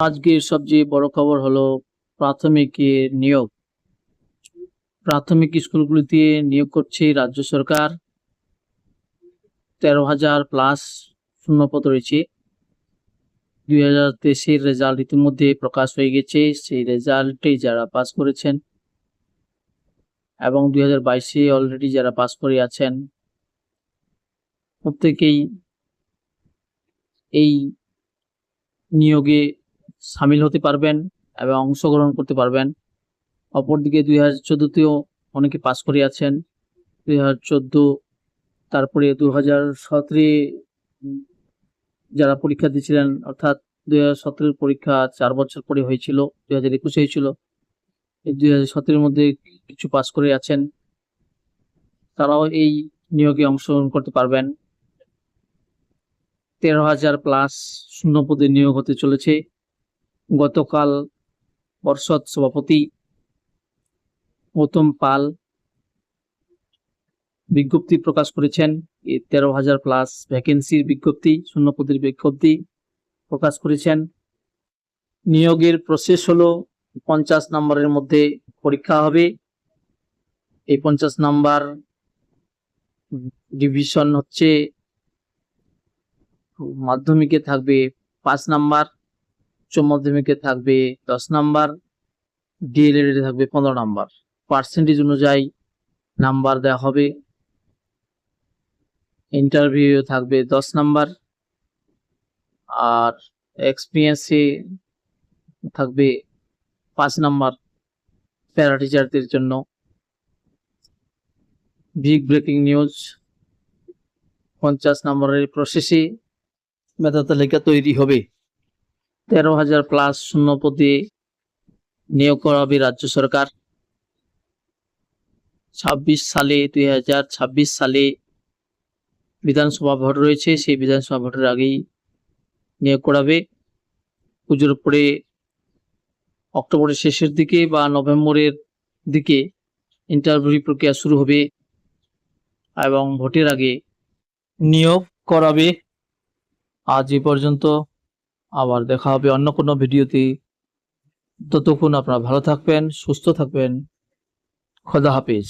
আজকের সবচেয়ে বড় খবর হলো প্রাথমিকের নিয়োগ। প্রাথমিক স্কুলগুলিতে নিয়োগ করছে রাজ্য সরকার। তেরো হাজার প্লাস শূন্যপদ রয়েছে। দুই হাজার তেইশের রেজাল্ট ইতিমধ্যে প্রকাশ হয়ে গেছে। সেই রেজাল্টে যারা পাস করেছেন এবং দুই হাজার বাইশে অলরেডি যারা পাস করে আছেন, প্রত্যেকেই এই নিয়োগে সামিল হতে পারবেন এবং অংশগ্রহণ করতে পারবেন। অপরদিকে দুই হাজার চোদ্দোতেও অনেকে পাস করে আছেন দুই হাজার চোদ্দ তারপরে দু হাজার সতেরো যারা পরীক্ষা দিয়েছিলেন, অর্থাৎ দুই হাজার সতেরোর পরীক্ষা চার বছর পরে হয়েছিল, দুই হাজার একুশে হয়েছিল। দুই হাজার সতেরোর মধ্যে কিছু পাস করে আছেন। তারাও এই নিয়োগে অংশগ্রহণ করতে পারবেন। তেরো হাজার প্লাস শূন্য পদে নিয়োগ হতে চলেছে। গতকাল পর্ষদ সভাপতি গৌতম পাল বিজ্ঞপ্তি প্রকাশ করেছেন। তেরো হাজার প্লাস ভ্যাকেন্সির বিজ্ঞপ্তি শূন্য পদের বিজ্ঞপ্তি প্রকাশ করেছেন। নিয়োগের প্রসেস হলো পঞ্চাশ নম্বরের মধ্যে পরীক্ষা হবে। এই পঞ্চাশ নাম্বার ডিভিশন হচ্ছে মাধ্যমিকে থাকবে পাঁচ নাম্বার। উচ্চ মাধ্যমিকে থাকবে দশ নাম্বার ডিএলএড এ থাকবে পনেরো নাম্বার। পার্সেন্টেজ অনুযায়ী নাম্বার দেওয়া হবে। ইন্টারভিউ থাকবে দশ নাম্বার। আর এক্সপিরিয়েন্সে থাকবে পাঁচ নাম্বার প্যারা টিচারদের জন্য। বিগ ব্রেকিং নিউজ পঞ্চাশ নম্বরের প্রসেসে মেধা তালিকা তৈরি হবে। তেরো হাজার প্লাস শূন্য পদে নিয়োগ করা হবে রাজ্য সরকার। ছাব্বিশ সালে, দুই হাজার ছাব্বিশ সালে বিধানসভা ভোট রয়েছে, সেই বিধানসভা ভোটের আগেই নিয়োগ করাবে পুজোর পরে অক্টোবরের শেষের দিকে বা নভেম্বরের দিকে ইন্টারভিউ প্রক্রিয়া শুরু হবে এবং ভোটের আগে নিয়োগ করাবে আজ এ পর্যন্ত আবার দেখা হবে অন্য কোনো ভিডিওতে। ততক্ষণ আপনারা ভালো থাকবেন সুস্থ থাকবেন। খোদা হাফেজ।